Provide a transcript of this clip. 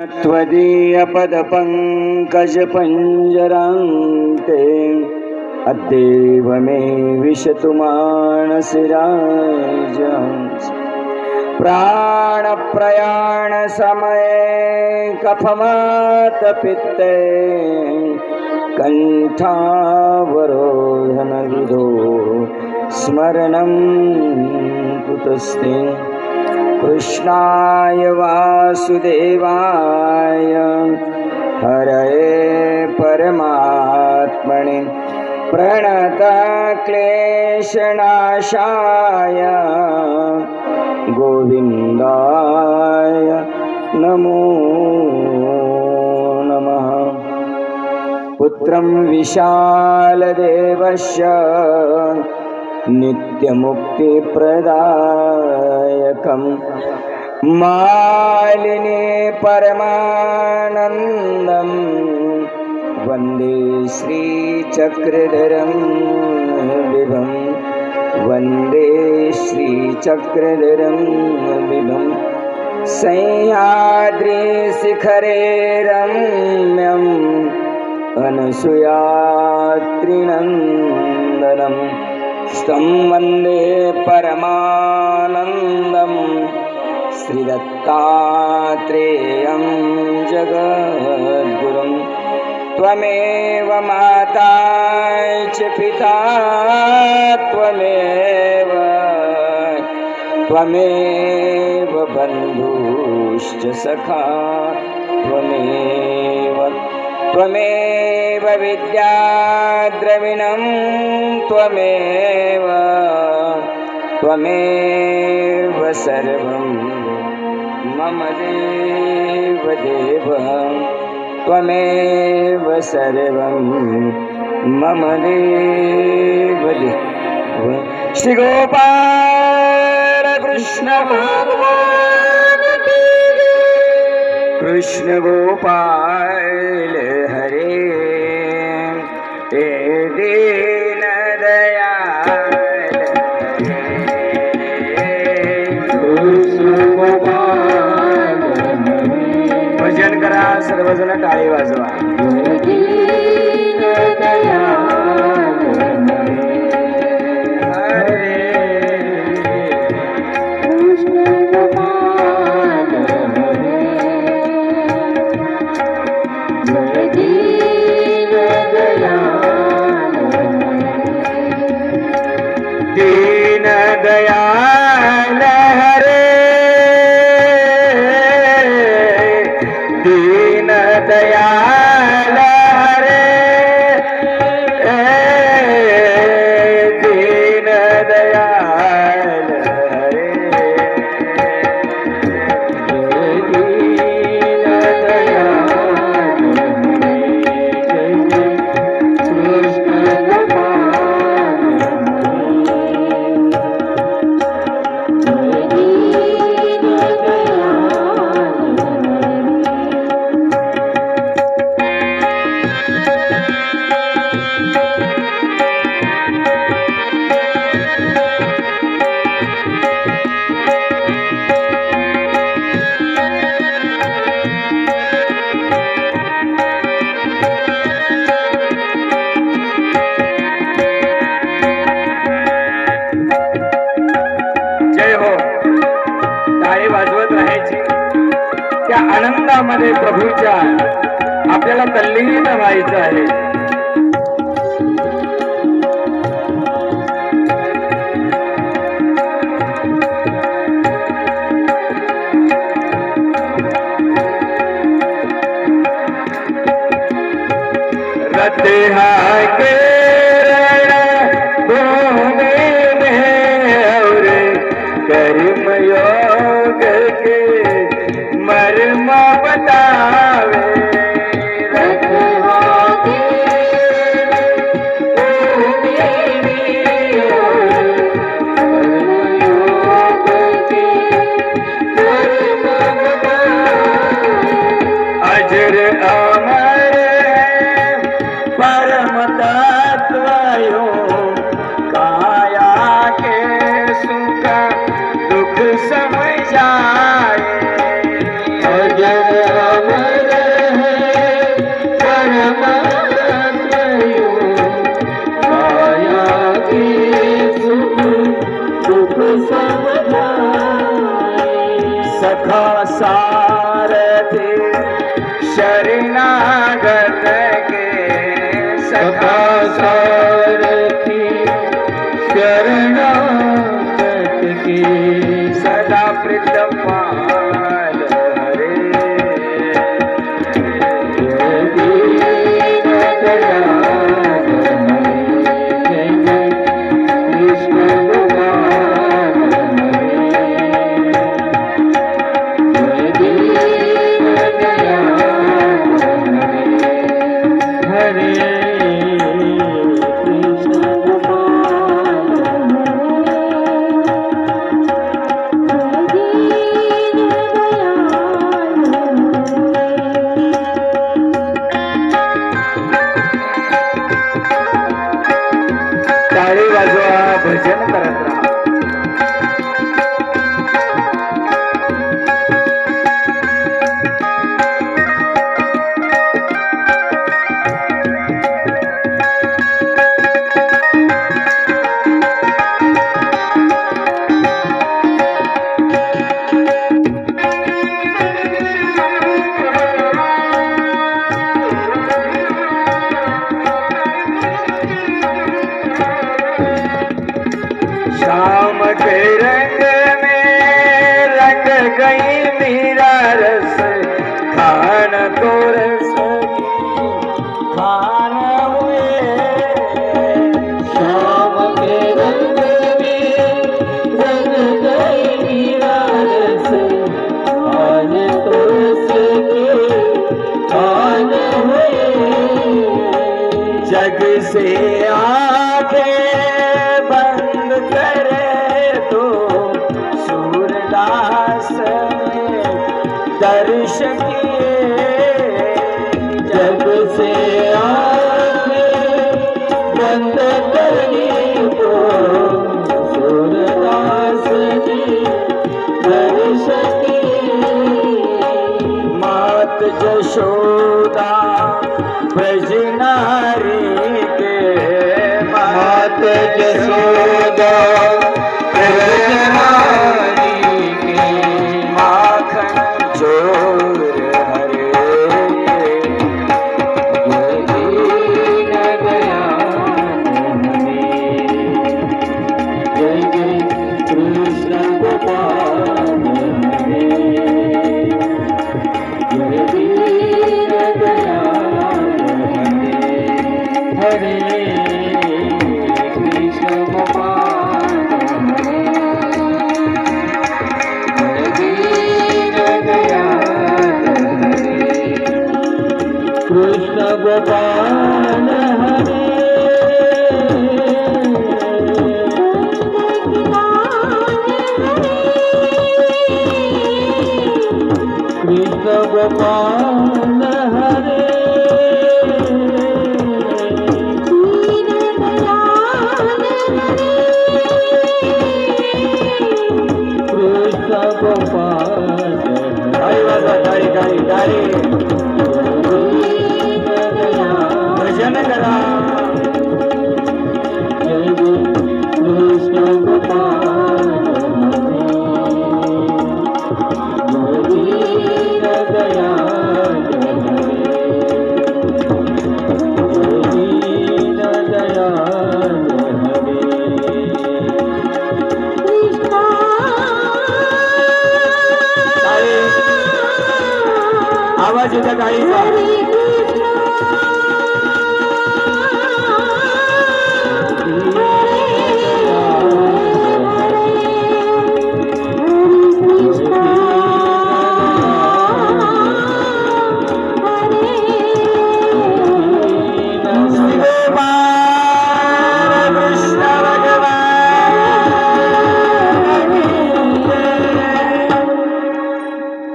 त्वदीयपदपङ्कजपञ्जरान्ते अद्यैव मे विशतु मानसिराज प्राणप्रयाणसमये कफमातपित्ते कण्ठावरोधनविधो स्मरणं कुतस्ते। कृष्णाय वासुदेवाय। हरये परमात्मने प्रणतक्लेशनाशाय। गोविन्दाय नमो नमः। पुत्रं विशालदेवस्य नित्यमुक्तिप्रदायकं मालिनी परमानन्दं वंदे श्रीचक्रधरं विभं वंदे श्रीचक्रधरं विभं सह्याद्रिशिखरे रम्यम् अनसुयात्रिनन्दनं स्तं वंदे परमानन्दं श्रीदत्तात्रेयं जगद्गुरुं। त्वमेव माता च पिता त्वमेव। त्वमेव बन्धुश्च सखा। त्वमेव त्वमेव विद्याद्रविणं त्वमेव त्वमेव सर्वं। मम देव देव त्वमेव सर्वं। मम देव देव। श्रीगोपाल कृष्ण भगवान कृष्ण गोपाल বাজনা টালি বাজনা राहायची. त्या आनंदामध्ये प्रभूच्या आपल्याला तल्लीन व्हायचं आहे. रतिहा के सारथी शरणागत के सारथी शरणागत के सदा पृथ्वी गई मीरा रस, खान को रस खान हुए। शाम के रंग में रंग गई रस, खान को रस खान हुए। जग से जसोदा कृष्ण गोपाल हरे। कृष्ण गोपाल গাইয়া